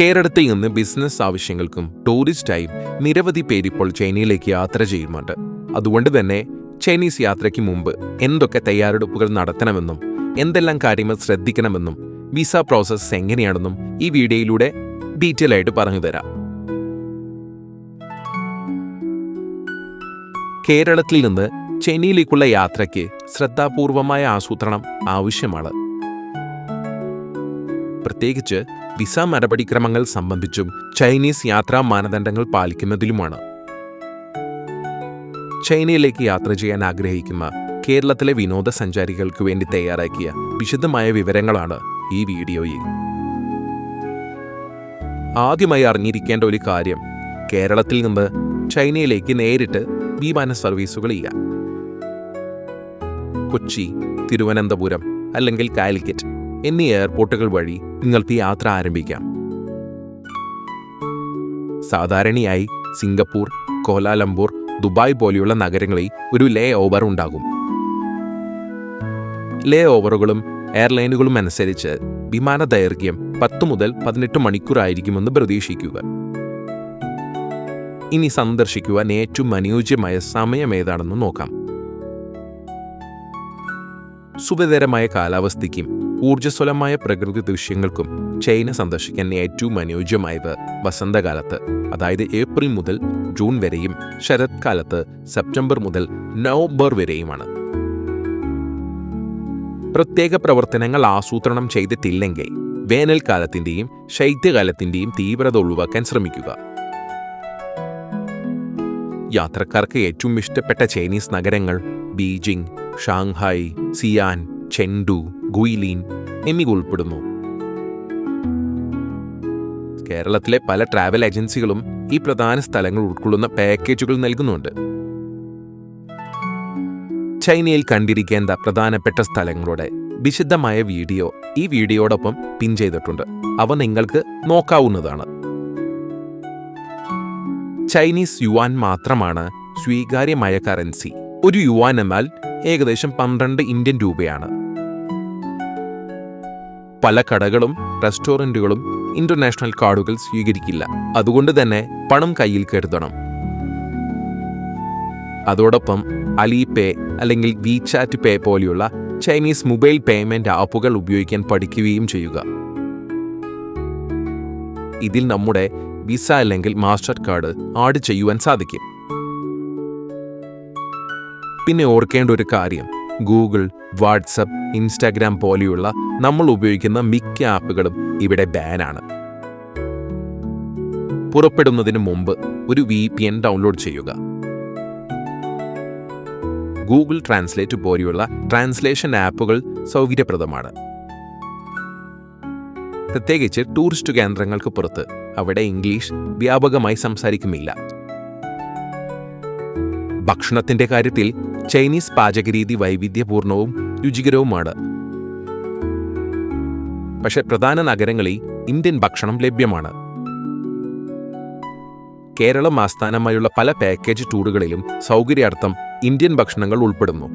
കേരളത്തിൽ നിന്ന് ബിസിനസ് ആവശ്യങ്ങൾക്കും ടൂറിസ്റ്റായും നിരവധി പേരിപ്പോൾ ചൈനയിലേക്ക് യാത്ര ചെയ്യുന്നുണ്ട്. അതുകൊണ്ട് തന്നെ ചൈനീസ് യാത്രയ്ക്ക് മുമ്പ് എന്തൊക്കെ തയ്യാറെടുപ്പുകൾ നടത്തണമെന്നും എന്തെല്ലാം കാര്യങ്ങൾ ശ്രദ്ധിക്കണമെന്നും വിസ പ്രോസസ്സ് എങ്ങനെയാണെന്നും ഈ വീഡിയോയിലൂടെ ഡീറ്റെയിൽ ആയിട്ട് പറഞ്ഞു തരാം. കേരളത്തിൽ നിന്ന് ചെന്നൈയിലേക്കുള്ള യാത്രയ്ക്ക് ശ്രദ്ധാപൂർവമായ ആസൂത്രണം ആവശ്യമാണ്. പ്രത്യേകിച്ച് വിസ നടപടിക്രമങ്ങൾ സംബന്ധിച്ചും ചൈനീസ് യാത്രാ മാനദണ്ഡങ്ങൾ പാലിക്കുന്നതിലുമാണ്. ചൈനയിലേക്ക് യാത്ര ചെയ്യാൻ ആഗ്രഹിക്കുന്ന കേരളത്തിലെ വിനോദസഞ്ചാരികൾക്ക് വേണ്ടി തയ്യാറാക്കിയ വിശദമായ വിവരങ്ങളാണ് ഈ വീഡിയോയിൽ. ആദ്യമായി അറിഞ്ഞിരിക്കേണ്ട ഒരു കാര്യം കേരളത്തിൽ നിന്ന് ചൈനയിലേക്ക് നേരിട്ട് വിമാന സർവീസുകൾ ഇല്ല കൊച്ചി തിരുവനന്തപുരം അല്ലെങ്കിൽ കാലിക്കറ്റ് എന്നീ എയർപോർട്ടുകൾ വഴി നിങ്ങൾക്ക് യാത്ര ആരംഭിക്കാം. സാധാരണയായി സിംഗപ്പൂർ കോലാലംപൂർ ദുബായ് പോലെയുള്ള നഗരങ്ങളിൽ ഒരു ലേ ഓവർ ഉണ്ടാകും. ലേ ഓവറുകളും എയർലൈനുകളും അനുസരിച്ച് വിമാന ദൈർഘ്യം പത്ത് മുതൽ പതിനെട്ട് മണിക്കൂറായിരിക്കുമെന്ന് പ്രതീക്ഷിക്കുക. ഇനി സന്ദർശിക്കുവാൻ ഏറ്റവും അനുയോജ്യമായ സമയം ഏതാണെന്ന് നോക്കാം. സുഖകരമായ കാലാവസ്ഥയ്ക്കും ഊർജസ്വലമായ പ്രകൃതി ദൃശ്യങ്ങൾക്കും ചൈന സന്ദർശിക്കാൻ ഏറ്റവും അനുയോജ്യമായത് വസന്തകാലത്ത്. അതായത് ഏപ്രിൽ മുതൽ ജൂൺ വരെയും ശരത്കാലത്ത് സെപ്റ്റംബർ മുതൽ നവംബർ വരെയുമാണ്. പ്രത്യേക പ്രവർത്തനങ്ങൾ ആസൂത്രണം ചെയ്തിട്ടില്ലെങ്കിൽ വേനൽക്കാലത്തിന്റെയും ശൈത്യകാലത്തിന്റെയും തീവ്രത ഒഴിവാക്കാൻ ശ്രമിക്കുക. യാത്രക്കാർക്ക് ഏറ്റവും ഇഷ്ടപ്പെട്ട ചൈനീസ് നഗരങ്ങൾ ബീജിംഗ് ഷാങ്ഹായ് സിയാൻ ചെൻഡു ഗുയിലീൻ എന്നിവ ഉൾപ്പെടുന്നു കേരളത്തിലെ പല ട്രാവൽ ഏജൻസികളും ഈ പ്രധാന സ്ഥലങ്ങൾ ഉൾക്കൊള്ളുന്ന പാക്കേജുകൾ നൽകുന്നുണ്ട്. ചൈനയിൽ കണ്ടിരിക്കേണ്ട പ്രധാനപ്പെട്ട സ്ഥലങ്ങളുടെ വിശദമായ വീഡിയോ ഈ വീഡിയോടൊപ്പം പിൻ ചെയ്തിട്ടുണ്ട്. അവ നിങ്ങൾക്ക് നോക്കാവുന്നതാണ്. ചൈനീസ് യുവാൻ മാത്രമാണ് സ്വീകാര്യമായ കറൻസി ഒരു യുവാൻ എന്നാൽ ഏകദേശം പന്ത്രണ്ട് ഇന്ത്യൻ രൂപയാണ്. പല കടകളും റെസ്റ്റോറന്റുകളും ഇന്റർനാഷണൽ കാർഡുകൾ സ്വീകരിക്കില്ല. അതുകൊണ്ട് തന്നെ പണം കയ്യിൽ കരുതണം. അതോടൊപ്പം അലിപേ അല്ലെങ്കിൽ വി ചാറ്റ് പേ പോലെയുള്ള ചൈനീസ് മൊബൈൽ പേയ്മെന്റ് ആപ്പുകൾ ഉപയോഗിക്കാൻ പഠിക്കുകയും ചെയ്യുക. ഇതിൽ നമ്മുടെ വിസ അല്ലെങ്കിൽ മാസ്റ്റർ കാർഡ് ആഡ് ചെയ്യുവാൻ സാധിക്കും. പിന്നെ ഓർക്കേണ്ട ഒരു കാര്യം. ഗൂഗിൾ വാട്സപ്പ് ഇൻസ്റ്റാഗ്രാം പോലെയുള്ള നമ്മൾ ഉപയോഗിക്കുന്ന മിക്ക ആപ്പുകളും ഇവിടെ ബാനാണ് പുറപ്പെടുന്നതിന് മുമ്പ് ഒരു വി പി എൻ ഡൗൺലോഡ് ചെയ്യുക. ഗൂഗിൾ ട്രാൻസ്ലേറ്റ് പോലെയുള്ള ട്രാൻസ്ലേഷൻ ആപ്പുകൾ സൗകര്യപ്രദമാണ്. പ്രത്യേകിച്ച് ടൂറിസ്റ്റ് കേന്ദ്രങ്ങൾക്ക് പുറത്ത് അവിടെ ഇംഗ്ലീഷ് വ്യാപകമായി സംസാരിക്കുമില്ല ഭക്ഷണത്തിന്റെ കാര്യത്തിൽ ചൈനീസ് പാചകരീതി വൈവിധ്യപൂർണവും രുചികരവുമാണ്. പക്ഷെ പ്രധാന നഗരങ്ങളിൽ ഇന്ത്യൻ ഭക്ഷണം ലഭ്യമാണ്. കേരളം ആസ്ഥാനമായുള്ള പല പാക്കേജ് ടൂറുകളിലും സൗകര്യാർത്ഥം ഇന്ത്യൻ ഭക്ഷണങ്ങൾ ഉൾപ്പെടുന്നു.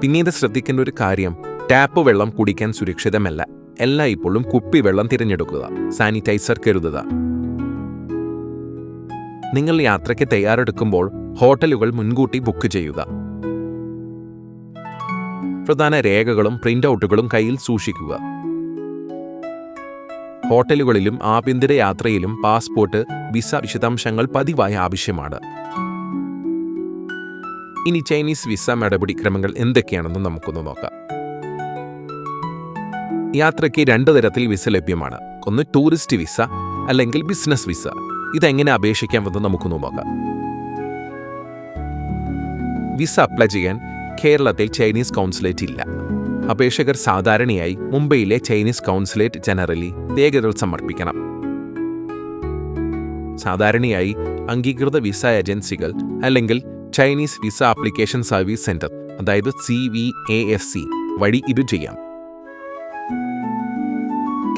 പിന്നീട് ശ്രദ്ധിക്കേണ്ട ഒരു കാര്യം ടാപ്പ് വെള്ളം കുടിക്കാൻ സുരക്ഷിതമല്ല. എല്ലായ്പ്പോഴും കുപ്പിവെള്ളം തിരഞ്ഞെടുക്കുക സാനിറ്റൈസർ കരുതുക. നിങ്ങൾ യാത്രയ്ക്ക് തയ്യാറെടുക്കുമ്പോൾ ഹോട്ടലുകൾ മുൻകൂട്ടി ബുക്ക് ചെയ്യുക. പ്രധാന രേഖകളും പ്രിന്റ് ഔട്ടുകളും കയ്യിൽ സൂക്ഷിക്കുക. ഹോട്ടലുകളിലും ആഭ്യന്തര യാത്രയിലും പാസ്പോർട്ട് വിസ വിശദാംശങ്ങൾ പതിവായി ആവശ്യമാണ്. ഇനി ചൈനീസ് വിസ നടപടിക്രമങ്ങൾ എന്തൊക്കെയാണെന്ന് നമുക്കൊന്ന് നോക്കാം. യാത്രയ്ക്ക് രണ്ട് തരത്തിൽ വിസ ലഭ്യമാണ്. ഒന്ന് ടൂറിസ്റ്റ് വിസ അല്ലെങ്കിൽ ബിസിനസ് വിസ. ഇതെങ്ങനെ അപേക്ഷിക്കാമെന്ന് നമുക്കൊന്ന് നോക്കാം. വിസ അപ്ലൈ ചെയ്യാൻ കേരളത്തിൽ ചൈനീസ് കൗൺസുലേറ്റ് ഇല്ല. അപേക്ഷകർ സാധാരണയായി മുംബൈയിലെ ചൈനീസ് കൗൺസുലേറ്റ് ജനറലി രേഖകൾ സമർപ്പിക്കണം. സാധാരണയായി അംഗീകൃത വിസ ഏജൻസികൾ അല്ലെങ്കിൽ Chinese visa application service centre അതായത് C V A S C വഴി ഇത് ചെയ്യാം.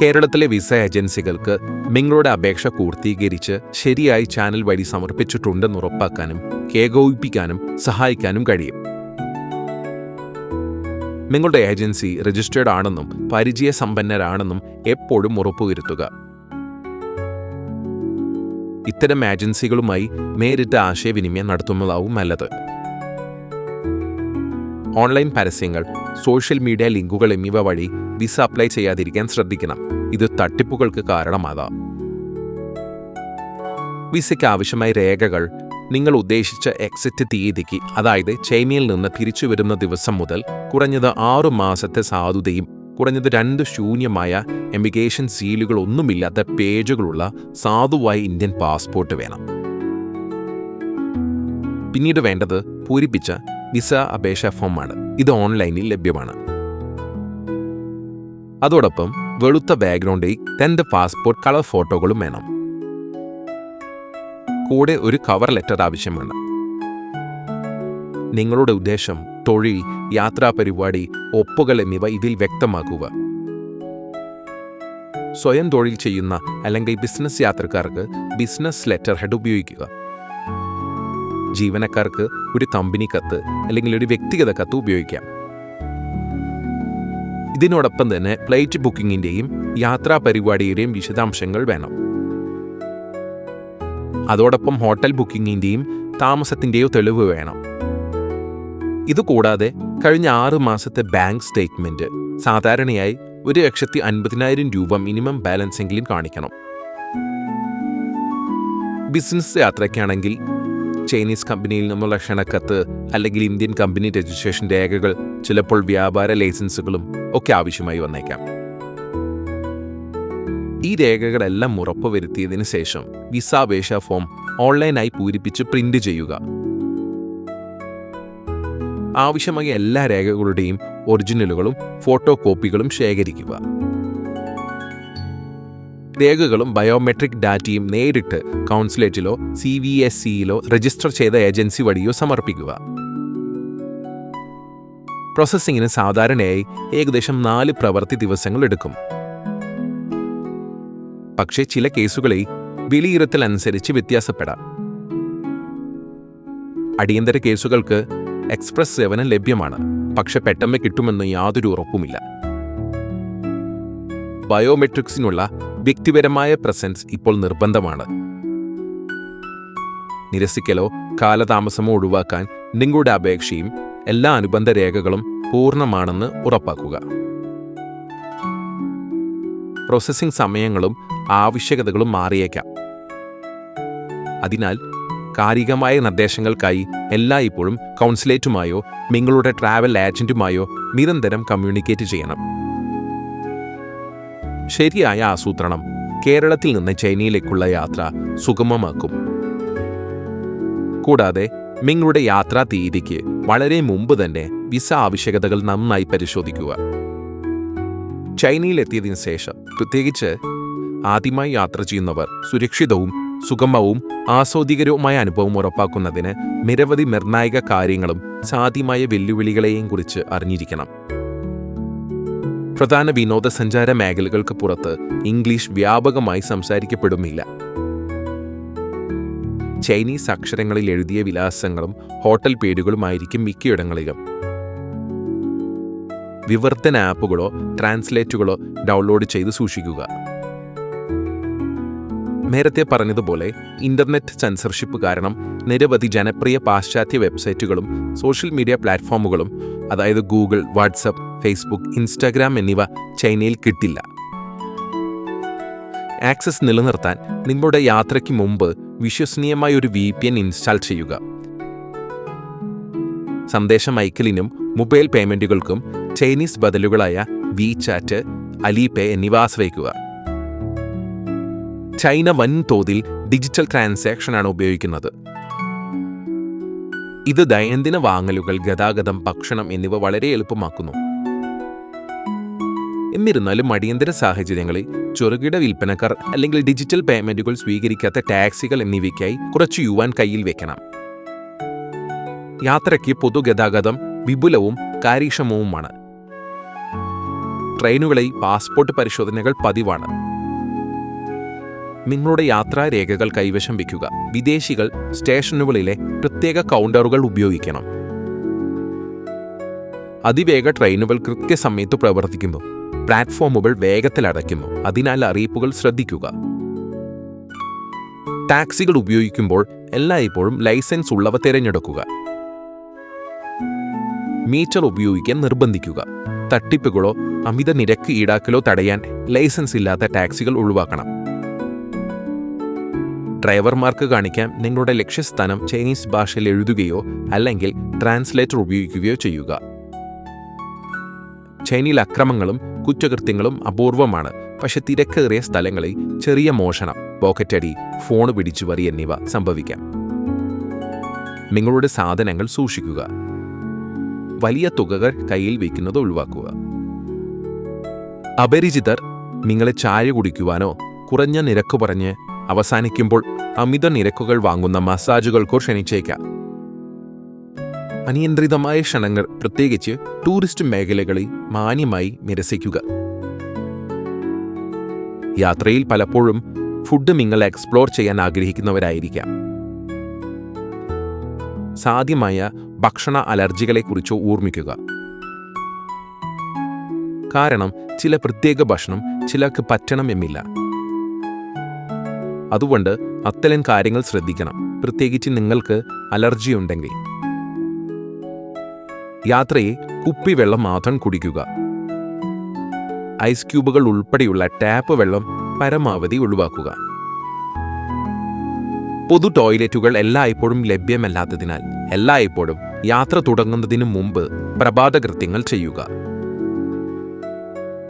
കേരളത്തിലെ വിസ ഏജൻസികൾക്ക് നിങ്ങളുടെ അപേക്ഷ പൂർത്തീകരിച്ച് ശരിയായി ചാനൽ വഴി സമർപ്പിച്ചിട്ടുണ്ടെന്ന് ഉറപ്പാക്കാനും ഏകോപിപ്പിക്കാനും സഹായിക്കാനും കഴിയും. നിങ്ങളുടെ ഏജൻസി രജിസ്റ്റേർഡ് ആണെന്നും പരിചയസമ്പന്നരാണെന്നും എപ്പോഴും ഉറപ്പുവരുത്തുക. ഇത്തരം ഏജൻസികളുമായി നേരിട്ട് ആശയവിനിമയം നടത്തുന്നതാവും നല്ലത്. ഓൺലൈൻ പരസ്യങ്ങൾ സോഷ്യൽ മീഡിയ ലിങ്കുകൾ എന്നിവ വഴി വിസ അപ്ലൈ ചെയ്യാതിരിക്കാൻ ശ്രദ്ധിക്കണം. ഇത് തട്ടിപ്പുകൾക്ക് കാരണമാകാം. വിസയ്ക്ക് ആവശ്യമായ രേഖകൾ നിങ്ങൾ ഉദ്ദേശിച്ച എക്സിറ്റ് തീയതിക്ക് അതായത് ചൈനയിൽ നിന്ന് തിരിച്ചു വരുന്ന ദിവസം മുതൽ കുറഞ്ഞത് ആറു മാസത്തെ സാധുതയും കുറഞ്ഞത് രണ്ട് ശൂന്യമായ എമിഗ്രേഷൻ സീലുകൾ ഒന്നുമില്ലാത്ത പേജുകളുള്ള സാധുവായ ഇന്ത്യൻ പാസ്പോർട്ട് വേണം. പിന്നീട് വേണ്ടത് പൂരിപ്പിച്ച വിസ അപേക്ഷാ ഫോമാണ്. ഇത് ഓൺലൈനിൽ ലഭ്യമാണ്. അതോടൊപ്പം വെളുത്ത ബാക്ക്ഗ്രൗണ്ടിൽ തന്റെ പാസ്പോർട്ട് കളർ ഫോട്ടോകളും വേണം. കൂടെ ഒരു കവർ ലെറ്റർ ആവശ്യമാണ് നിങ്ങളുടെ ഉദ്ദേശം തൊഴിൽ യാത്രാ പരിപാടി ഒപ്പുകൾ എന്നിവ ഇതിൽ വ്യക്തമാക്കുക. സ്വയം തൊഴിൽ ചെയ്യുന്ന അല്ലെങ്കിൽ ബിസിനസ് യാത്രക്കാർക്ക് ബിസിനസ് ലെറ്റർ ഹെഡ് ഉപയോഗിക്കുക. ജീവനക്കാർക്ക് ഒരു കമ്പനി കത്ത് അല്ലെങ്കിൽ ഒരു വ്യക്തിഗത കത്ത് ഉപയോഗിക്കാം. ഇതിനോടൊപ്പം തന്നെ ഫ്ലൈറ്റ് ബുക്കിങ്ങിന്റെയും യാത്രാ പരിപാടിയുടെയും വിശദാംശങ്ങൾ വേണം. അതോടൊപ്പം ഹോട്ടൽ ബുക്കിങ്ങിന്റെയും താമസത്തിന്റെയോ തെളിവ് വേണം. ഇതുകൂടാതെ കഴിഞ്ഞ ആറ് മാസത്തെ ബാങ്ക് സ്റ്റേറ്റ്മെന്റ് സാധാരണയായി ഒരു ലക്ഷത്തി അൻപതിനായിരം രൂപ മിനിമം ബാലൻസ് എങ്കിലും കാണിക്കണം. ബിസിനസ് യാത്രയ്ക്കാണെങ്കിൽ ചൈനീസ് കമ്പനിയിൽ നിന്നുള്ള ക്ഷണക്കത്ത് അല്ലെങ്കിൽ ഇന്ത്യൻ കമ്പനി രജിസ്ട്രേഷൻ രേഖകൾ ചിലപ്പോൾ വ്യാപാര ലൈസൻസുകളും ഒക്കെ ആവശ്യമായി വന്നേക്കാം. ഈ രേഖകളെല്ലാം ഉറപ്പുവരുത്തിയതിനു ശേഷം വിസ അപേക്ഷ ഫോം ഓൺലൈനായി പൂരിപ്പിച്ച് പ്രിന്റ് ചെയ്യുക. ആവശ്യമായ എല്ലാ രേഖകളുടെയും ഒറിജിനലുകളും ഫോട്ടോ കോപ്പികളും ശേഖരിക്കുക. രേഖകളും ബയോമെട്രിക് ഡാറ്റയും നേരിട്ട് കൗൺസിലേറ്റിലോ സി വി എസ് സിയിലോ രജിസ്റ്റർ ചെയ്ത ഏജൻസി വഴിയോ സമർപ്പിക്കുക. പ്രോസസ്സിംഗിന് സാധാരണയായി ഏകദേശം നാല് പ്രവൃത്തി ദിവസങ്ങൾ എടുക്കും. പക്ഷേ ചില കേസുകളിൽ വിലയിരുത്തൽ അനുസരിച്ച് വ്യത്യാസപ്പെടാം. അടിയന്തര കേസുകൾക്ക് എക്സ്പ്രസ് സേവനം ലഭ്യമാണ്. പക്ഷെ പെട്ടെന്ന് കിട്ടുമെന്ന് യാതൊരു ഉറപ്പുമില്ല. ബയോമെട്രിക്സിനുള്ള വ്യക്തിപരമായ പ്രസൻസ് ഇപ്പോൾ നിർബന്ധമാണ്. നിരസിക്കലോ കാലതാമസമോ ഒഴിവാക്കാൻ നിങ്ങളുടെ അപേക്ഷയും എല്ലാ അനുബന്ധ രേഖകളും പൂർണമാണെന്ന് ഉറപ്പാക്കുക. പ്രോസസ്സിംഗ് സമയങ്ങളും ആവശ്യകതകളും മാറിയേക്കാം. അതിനാൽ കാരികമായ നിർദ്ദേശങ്ങൾക്കായി എല്ലായ്പ്പോഴും കൗൺസിലേറ്റുമായോ നിങ്ങളുടെ ട്രാവൽ ഏജന്റുമായോ നിരന്തരം കമ്മ്യൂണിക്കേറ്റ് ചെയ്യണം. ശരിയായ ആസൂത്രണം കേരളത്തിൽ നിന്ന് ചൈനയിലേക്കുള്ള യാത്ര സുഗമമാക്കും. കൂടാതെ നിങ്ങളുടെ യാത്രാ തീയതിക്ക് വളരെ മുമ്പ് തന്നെ വിസ ആവശ്യകതകൾ നന്നായി പരിശോധിക്കുക. ചൈനയിലെത്തിയതിനു ശേഷം പ്രത്യേകിച്ച് ആദ്യമായി യാത്ര ചെയ്യുന്നവർ സുരക്ഷിതവും സുഗമവും ആസ്വാദികരവുമായ അനുഭവം ഉറപ്പാക്കുന്നതിന് നിരവധി നിർണായക കാര്യങ്ങളും സാധ്യമായ വെല്ലുവിളികളെയും കുറിച്ച് അറിഞ്ഞിരിക്കണം. പ്രധാന വിനോദസഞ്ചാര മേഖലകൾക്ക് പുറത്ത് ഇംഗ്ലീഷ് വ്യാപകമായി സംസാരിക്കപ്പെടുന്നില്ല. ചൈനീസ് അക്ഷരങ്ങളിൽ എഴുതിയ വിലാസങ്ങളും ഹോട്ടൽ പേരുകളുമായിരിക്കും മിക്കയിടങ്ങളിലും. വിവർത്തന ആപ്പുകളോ ട്രാൻസ്ലേറ്റുകളോ ഡൗൺലോഡ് ചെയ്ത് സൂക്ഷിക്കുക. നേരത്തെ പറഞ്ഞതുപോലെ ഇന്റർനെറ്റ് സെൻസർഷിപ്പ് കാരണം നിരവധി ജനപ്രിയ പാശ്ചാത്യ വെബ്സൈറ്റുകളും സോഷ്യൽ മീഡിയ പ്ലാറ്റ്ഫോമുകളും അതായത് ഗൂഗിൾ വാട്സപ്പ് ഫേസ്ബുക്ക് ഇൻസ്റ്റാഗ്രാം എന്നിവ ചൈനയിൽ കിട്ടില്ല. ആക്സസ് നിലനിർത്താൻ നിങ്ങളുടെ യാത്രയ്ക്ക് മുമ്പ് വിശ്വസനീയമായ ഒരു വി പി എൻ ഇൻസ്റ്റാൾ ചെയ്യുക. സന്ദേശം അയക്കലിനും മൊബൈൽ പേയ്മെന്റുകൾക്കും ചൈനീസ് ബദലുകളായ വി ചാറ്റ് അലിപേ എന്നിവ ആശ്രയിക്കുക. ചൈന വൻതോതിൽ ഡിജിറ്റൽ ട്രാൻസാക്ഷനാണ് ഉപയോഗിക്കുന്നത്. ഇത് ദൈനംദിന വാങ്ങലുകൾ ഗതാഗതം ഭക്ഷണം എന്നിവ വളരെ എളുപ്പമാക്കുന്നു. എന്നിരുന്നാലും അടിയന്തര സാഹചര്യങ്ങളിൽ ചെറുകിട വിൽപ്പനക്കാർ അല്ലെങ്കിൽ ഡിജിറ്റൽ പേയ്മെന്റുകൾ സ്വീകരിക്കാത്ത ടാക്സികൾ എന്നിവയ്ക്കായി കുറച്ച് യുവാൻ കയ്യിൽ വെക്കണം. യാത്രയ്ക്ക് പൊതുഗതാഗതം വിപുലവും കാര്യക്ഷമവുമാണ്. ട്രെയിനുകളിൽ പാസ്പോർട്ട് പരിശോധനകൾ പതിവാണ്. നിങ്ങളുടെ യാത്രാരേഖകൾ കൈവശം വയ്ക്കുക. വിദേശികൾ സ്റ്റേഷനുകളിലെ പ്രത്യേക കൗണ്ടറുകൾ ഉപയോഗിക്കണം. അതിവേഗ ട്രെയിനുകൾ കൃത്യസമയത്ത് പ്രവർത്തിക്കുന്നു. പ്ലാറ്റ്ഫോമുകൾ വേഗത്തിൽ അടയ്ക്കുന്നു. അതിനാൽ അറിയിപ്പുകൾ ശ്രദ്ധിക്കുക. ടാക്സികൾ ഉപയോഗിക്കുമ്പോൾ എല്ലായ്പ്പോഴും ലൈസൻസ് ഉള്ളവ തിരഞ്ഞെടുക്കുക. മീറ്റർ ഉപയോഗിക്കാൻ നിർബന്ധിക്കുക. തട്ടിപ്പുകളോ അമിത നിരക്ക് ഈടാക്കലോ തടയാൻ ലൈസൻസ് ഇല്ലാത്ത ടാക്സികൾ ഒഴിവാക്കണം. ഡ്രൈവർമാർക്ക് കാണിക്കാൻ നിങ്ങളുടെ ലക്ഷ്യസ്ഥാനം ചൈനീസ് ഭാഷയിൽ എഴുതുകയോ അല്ലെങ്കിൽ ട്രാൻസ്ലേറ്റർ ഉപയോഗിക്കുകയോ ചെയ്യുക. ചൈനയിൽ അക്രമങ്ങളും കുറ്റകൃത്യങ്ങളും അപൂർവമാണ്. പക്ഷെ തിരക്കേറിയ സ്ഥലങ്ങളിൽ ചെറിയ മോഷണം പോക്കറ്റടി ഫോൺ പിടിച്ചു വരി എന്നിവ സംഭവിക്കാം. നിങ്ങളുടെ സാധനങ്ങൾ സൂക്ഷിക്കുക. വലിയ തുകകൾ കയ്യിൽ വയ്ക്കുന്നത് ഒഴിവാക്കുക. അപരിചിതർ നിങ്ങളെ ചായ കുടിക്കുവാനോ കുറഞ്ഞ നിരക്ക് പറഞ്ഞ് അവസാനിക്കുമ്പോൾ അമിത നിരക്കുകൾ വാങ്ങുന്ന മസാജുകൾക്കോ ക്ഷണിച്ചേക്കാം. അനിയന്ത്രിതമായ ക്ഷണങ്ങൾ പ്രത്യേകിച്ച് ടൂറിസ്റ്റ് മേഖലകളിൽ മാന്യമായി നിരസിക്കുക. യാത്രയിൽ പലപ്പോഴും ഫുഡ് നിങ്ങൾ എക്സ്പ്ലോർ ചെയ്യാൻ ആഗ്രഹിക്കുന്നവരായിരിക്കാം. സാധ്യമായ ഭക്ഷണ അലർജികളെക്കുറിച്ചോ ഓർമ്മിക്കുക. കാരണം ചില പ്രത്യേക ഭക്ഷണം ചിലർക്ക് പറ്റണമെന്നില്ല. അതുകൊണ്ട് അത്തരം കാര്യങ്ങൾ ശ്രദ്ധിക്കണം. പ്രത്യേകിച്ച് നിങ്ങൾക്ക് അലർജി ഉണ്ടെങ്കിൽ യാത്രയെ കുപ്പിവെള്ളം മാത്രം കുടിക്കുക. ഐസ് ക്യൂബുകൾ ഉൾപ്പെടെയുള്ള ടാപ്പ് വെള്ളം പരമാവധി ഒഴിവാക്കുക. പൊതു ടോയ്ലറ്റുകൾ എല്ലായ്പ്പോഴും ലഭ്യമല്ലാത്തതിനാൽ എല്ലായ്പ്പോഴും യാത്ര തുടങ്ങുന്നതിന് മുമ്പ് പ്രഭാതകൃത്യങ്ങൾ ചെയ്യുക.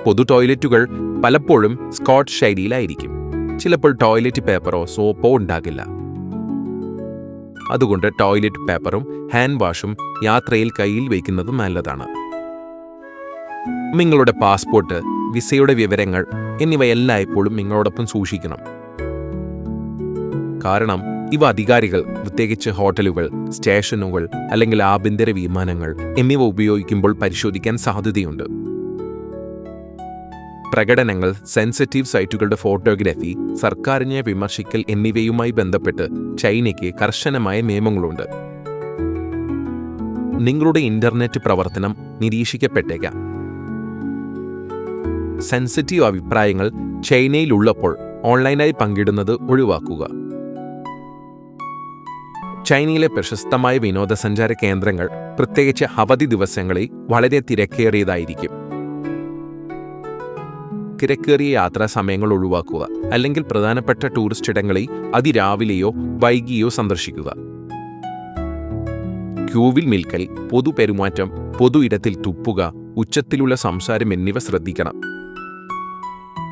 പൊതു ടോയ്ലറ്റുകൾ പലപ്പോഴും സ്കോട്ട് ശൈലിയിലായിരിക്കും. ചിലപ്പോൾ ടോയ്ലറ്റ് പേപ്പറോ സോപ്പോ ഉണ്ടാകില്ല. അതുകൊണ്ട് ടോയ്ലറ്റ് പേപ്പറും ഹാൻഡ് വാഷും യാത്രയിൽ കയ്യിൽ വയ്ക്കുന്നത് നല്ലതാണ്. നിങ്ങളുടെ പാസ്പോർട്ട് വിസയുടെ വിവരങ്ങൾ എന്നിവ എല്ലായ്പ്പോഴും നിങ്ങളോടൊപ്പം സൂക്ഷിക്കണം. കാരണം ഇവ അധികാരികൾ പ്രത്യേകിച്ച് ഹോട്ടലുകൾ സ്റ്റേഷനുകൾ അല്ലെങ്കിൽ ആഭ്യന്തര വിമാനങ്ങൾ എന്നിവ ഉപയോഗിക്കുമ്പോൾ പരിശോധിക്കാൻ സാധ്യതയുണ്ട്. പ്രകടനങ്ങൾ സെൻസിറ്റീവ് സൈറ്റുകളുടെ ഫോട്ടോഗ്രാഫി സർക്കാരിനെ വിമർശിക്കൽ എന്നിവയുമായി ബന്ധപ്പെട്ട് ചൈനയ്ക്ക് കർശനമായ നിയമങ്ങളുണ്ട്. നിങ്ങളുടെ ഇന്റർനെറ്റ് പ്രവർത്തനം നിരീക്ഷിക്കപ്പെട്ടേക്കാം. സെൻസിറ്റീവ് അഭിപ്രായങ്ങൾ ചൈനയിലുള്ളപ്പോൾ ഓൺലൈനായി പങ്കിടുന്നത് ഒഴിവാക്കുക. ചൈനയിലെ പ്രശസ്തമായ വിനോദസഞ്ചാര കേന്ദ്രങ്ങൾ പ്രത്യേകിച്ച് അവധി ദിവസങ്ങളിൽ വളരെ തിരക്കേറിയതായിരിക്കും. തിരക്കേറിയ യാത്രാ സമയങ്ങൾ ഒഴിവാക്കുക അല്ലെങ്കിൽ പ്രധാനപ്പെട്ട ടൂറിസ്റ്റ് ഇടങ്ങളിൽ അതിരാവിലെയോ വൈകിയോ സന്ദർശിക്കുക. ക്യൂവിൽ നിൽക്കൽ പൊതുപെരുമാറ്റം പൊതു ഇടത്തിൽ തുപ്പുക ഉച്ചത്തിലുള്ള സംസാരം എന്നിവ ശ്രദ്ധിക്കണം.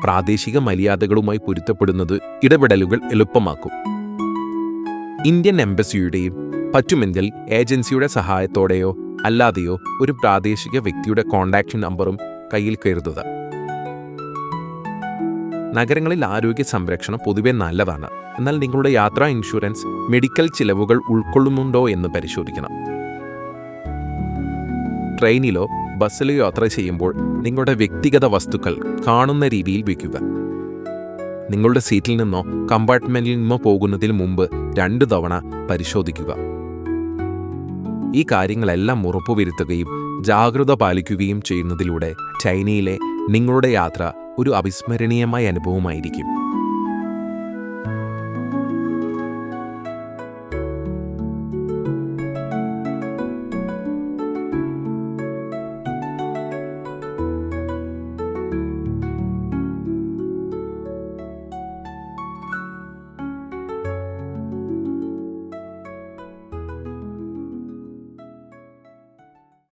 പ്രാദേശിക മര്യാദകളുമായി പൊരുത്തപ്പെടുന്നത് ഇടപെടലുകൾ എളുപ്പമാക്കും. ഇന്ത്യൻ എംബസിയുടെയും പറ്റുമെങ്കിൽ ഏജൻസിയുടെ സഹായത്തോടെയോ അല്ലാതെയോ ഒരു പ്രാദേശിക വ്യക്തിയുടെ കോൺടാക്റ്റ് നമ്പറും കയ്യിൽ കരുതുക. നഗരങ്ങളിൽ ആരോഗ്യ സംരക്ഷണം പൊതുവെ നല്ലതാണ്. എന്നാൽ നിങ്ങളുടെ യാത്രാ ഇൻഷുറൻസ് മെഡിക്കൽ ചിലവുകൾ ഉൾക്കൊള്ളുന്നുണ്ടോ എന്ന് പരിശോധിക്കണം. ട്രെയിനിലോ ബസ്സിലോ യാത്ര ചെയ്യുമ്പോൾ നിങ്ങളുടെ വ്യക്തിഗത വസ്തുക്കൾ കാണുന്ന രീതിയിൽ വയ്ക്കുക. നിങ്ങളുടെ സീറ്റിൽ നിന്നോ കമ്പാർട്ട്മെന്റിൽ നിന്നോ പോകുന്നതിന് മുമ്പ് രണ്ടു തവണ പരിശോധിക്കുക. ഈ കാര്യങ്ങളെല്ലാം ഉറപ്പുവരുത്തുകയും ജാഗ്രത പാലിക്കുകയും ചെയ്യുന്നതിലൂടെ ചൈനയിലെ നിങ്ങളുടെ യാത്ര ഒരു അവിസ്മരണീയമായ അനുഭവമായിരിക്കും.